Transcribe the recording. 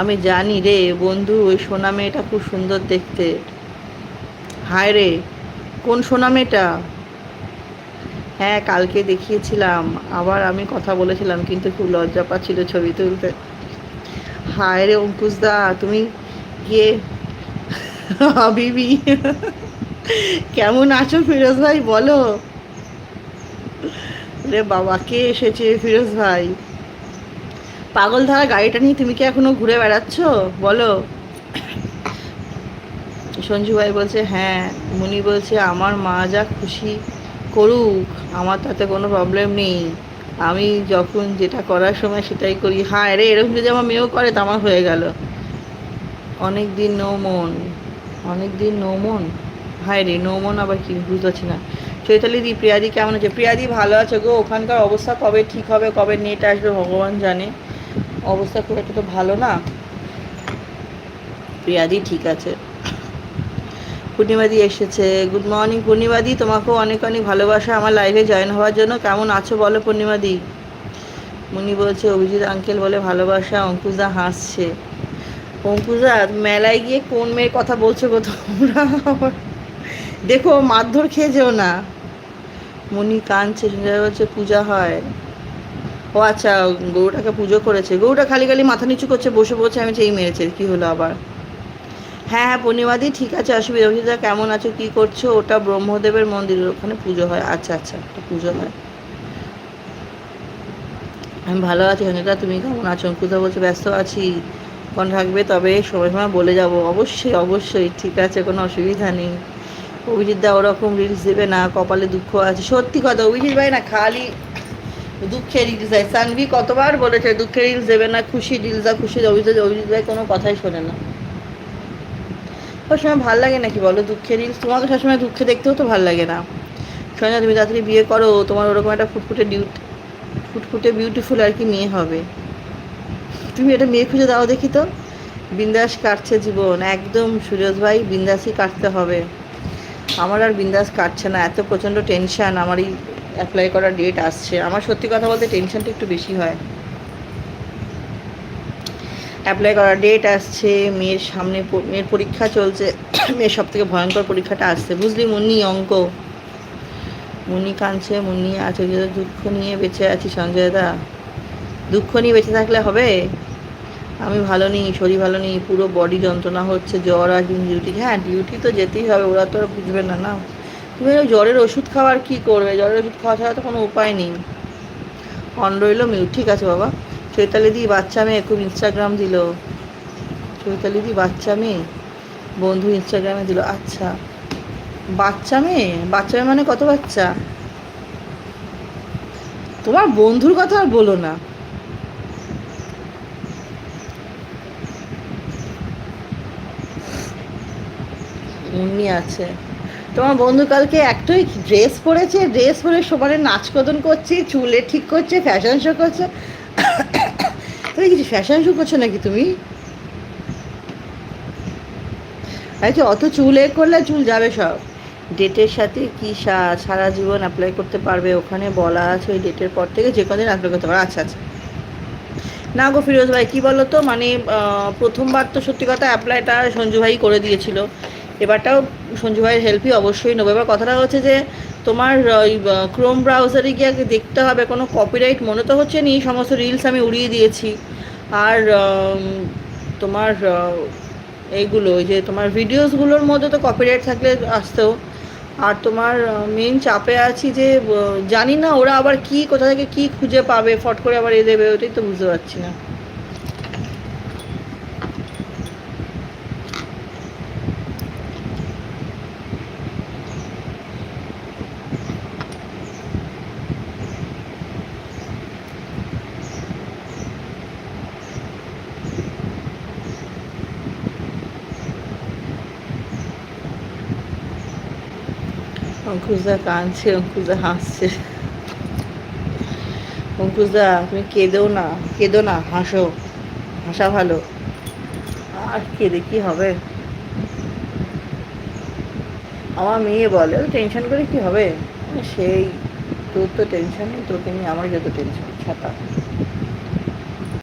আমি জানি রে বন্ধু, ওই সোনা মেয়েটা খুব সুন্দর দেখতে। হায় রে, কোন সোনা মেয়েটা? হ্যাঁ কালকে দেখিয়েছিলাম, আবার আমি কথা বলেছিলাম, কিন্তু খুব লজ্জা পাচ্ছিল ছবি তুলতে। হায় রে অঙ্কুশদা, তুমি গিয়ে হাবিবি, কেমন আছো ফিরোজ ভাই বলো? রে বাবা, কে এসেছে ফিরোজ ভাই? পাগল ধারা গাড়িটা নিয়ে তুমি কি এখনও ঘুরে বেড়াচ্ছ? বলো। সঞ্জু ভাই বলছে হ্যাঁ। মুনি বলছে, আমার মা যা খুশি করুক, আমার তাতে কোনো প্রবলেম নেই। আমি যখন যেটা করার সময় সেটাই করি। হ্যাঁ রে, এরকম যদি আমার মেয়েও করে, তা আমার হয়ে গেল। অনেক দিন নো মন অনেক দিন নো মন। হায় রে, নো মন আবার কি, বুঝতে পারছি না। চৈতালি দি, প্রিয়াদি কেমন আছে? প্রিয়াদি ভালো আছে গো, ওখানকার অবস্থা কবে ঠিক হবে, কবে নেট আসবে, ভগবান জানে। অবস্থা খুব একটা তো ভালো না। প্রিয়াদি ঠিক আছে। পূর্ণিমাদি এসেছে। গুড মর্নিং পূর্ণিমাদি, তোমাকেও অনেক অনেক ভালোবাসা আমার লাইভে জয়েন হওয়ার জন্য। কেমন আছো বলো পূর্ণিমাদি? মুনি বলছে, অভিজিৎ আঙ্কেল বলে ভালোবাসা অঙ্কুশদা হাসছে। অঙ্কুশদা মেলায় গিয়ে কোন মেয়ের কথা বলছো গো তোমরা? দেখো, মারধর খেয়ে যেও না। মুনি কাঁদছে বলছে পূজা হয়। ও আচ্ছা গরুটাকে পুজো করেছে। গরুটা খালি খালি মাথা নিচু করছে, বসে বসে আমি চেয়ে মেরেছে, কি হলো আবার? হ্যাঁ হ্যাঁ পূর্ণিমাদি ঠিক আছে, অসুবিধা অসুবিধা কেমন আছো, কি করছ? ওটা ব্রহ্মদেবের মন্দিরের ওখানে পুজো হয়। আচ্ছা আচ্ছা পুজো হয়। আমি ভালো আছি সঞ্জিতা তুমি কেমন আছো? অঙ্কুতা বলছে, ব্যস্ত আছি। কখন থাকবে? তবে সময় সময় বলে যাব। অবশ্যই অবশ্যই, ঠিক আছে, কোনো অসুবিধা নেই। অভিজিৎ দা ওরকম রিলস দেবে না, কপালে দুঃখ আছে। সত্যি কথা, অভিজিৎ ভাই না, খালি দুঃখের রিলস দেয়। সানভি কতবার বলেছে, দুঃখের রিলস দেবে না খুশি রিলস দা খুশি অভিজিৎ অভিজিৎ ভাই কোনো কথাই শোনে না। সবসময় ভালো লাগে নাকি বলো? দুঃখের রিলস তোমাকে সবসময় দুঃখে দেখতেও তো ভালো লাগে না। সঞ্জয় তুমি তাড়াতাড়ি বিয়ে করো, তোমার ওরকম একটা ফুটফুটে ডিউট ফুটফুটে বিউটিফুল আর কি মেয়ে হবে। তুমি এটা মেয়ে খুঁজে দাও দেখি তো। বিন্দাস কাটছে জীবন, একদম সুরজ ভাই, বিন্দাসই কাটতে হবে। আমার আর বিন্দাস কাটছে না, এত প্রচণ্ড টেনশান আমার এই অ্যাপ্লাই করার ডেট আসছে। আমার সত্যি কথা বলতে টেনশনটা একটু বেশি হয়। অ্যাপ্লাই করার ডেট আসছে, মেয়ের সামনে মেয়ের পরীক্ষা চলছে, মেয়ের সব থেকে ভয়ঙ্কর পরীক্ষাটা আসছে। বুঝলি মুন্নি, অঙ্ক। মুন্নি কাঁদছে, মুন্নি আছে দুঃখ নিয়ে বেঁচে আছি সঞ্জয় দা দুঃখ নিয়ে বেঁচে থাকলে হবে? আমি ভালো নেই, শরীর ভালো নেই, পুরো বডি যন্ত্রণা হচ্ছে, জ্বর আর ডিউটি হ্যাঁ ডিউটি তো যেতেই হবে, ওরা তো আর বুঝবে না না। তুমি জ্বরের ওষুধ খাওয়ার কি করবে? জ্বরের ওষুধ খাওয়া ছাড়া তো কোনো উপায় নেই। অন রইল মিউট ঠিক আছে বাবা। চৈতালি দি বাচ্চা মেয়ে, খুব ইনস্টাগ্রাম দিল। চৈতালি দি বাচ্চা মেয়ে, বন্ধু ইনস্টাগ্রামে দিল। আচ্ছা। বাচ্চা মেয়ে? বাচ্চা মেয়ে মানে কত বাচ্চা? তোমার বন্ধুর কথা আর বলো না। উনি আছে। তোমার বন্ধু কালকে একটাই ড্রেস পরেছে ড্রেস পরে সবারে নাচ কদন করছে, চুলে ঠিক করছে ফ্যাশন শো করছে। তুমি কিছু ফ্যাশন শো করছ নাকি তুমি? আচ্ছা অত চুল এ করলে চুল যাবে সব? ডেটের সাথে কি সারা জীবন অ্যাপ্লাই করতে পারবে? ওখানে বলা আছে ওই ডেটের পর থেকে যে কদিন অ্যাপ্লাই করতে পারবে আচ্ছা আচ্ছা। না গো ফিরোজ ভাই, কী বলো তো মানে প্রথমবার তো সত্যি কথা অ্যাপ্লাইটা সঞ্জু ভাই করে দিয়েছিল। এবারটাও সঞ্জু ভাইয়ের হেল্পই অবশ্যই নেব। এবার কথাটা হচ্ছে যে, তোমার ওই ক্রোম ব্রাউজারে গিয়ে দেখতে হবে, কোনো কপিরাইট মনে তো হচ্ছে নি সমস্ত রিলস আমি উড়িয়ে দিয়েছি। আর তোমার এইগুলো, ওই যে তোমার ভিডিওসগুলোর মধ্যে তো কপিরাইট থাকলে আসতেও। আর তোমার মেন চাপে আছি যে জানি না ওরা আবার কি, কোথা থেকে কি খুঁজে পাবে, ফট করে আবার এ দেবে, ওটাই তো বুঝতে পারছি না। অঙ্কুশদা কাঁদছে অঙ্কুশদা হাসছে। অঙ্কুশদা তুমি কেঁদেও না, কেঁদো না, হাসো। হাসা ভালো। আর কেঁদে কি হবে? আমার মেয়ে বলে টেনশন করে কি হবে? সেই, তোর তো টেনশন তোকে নিয়ে আমার যত টেনশন ছাতা।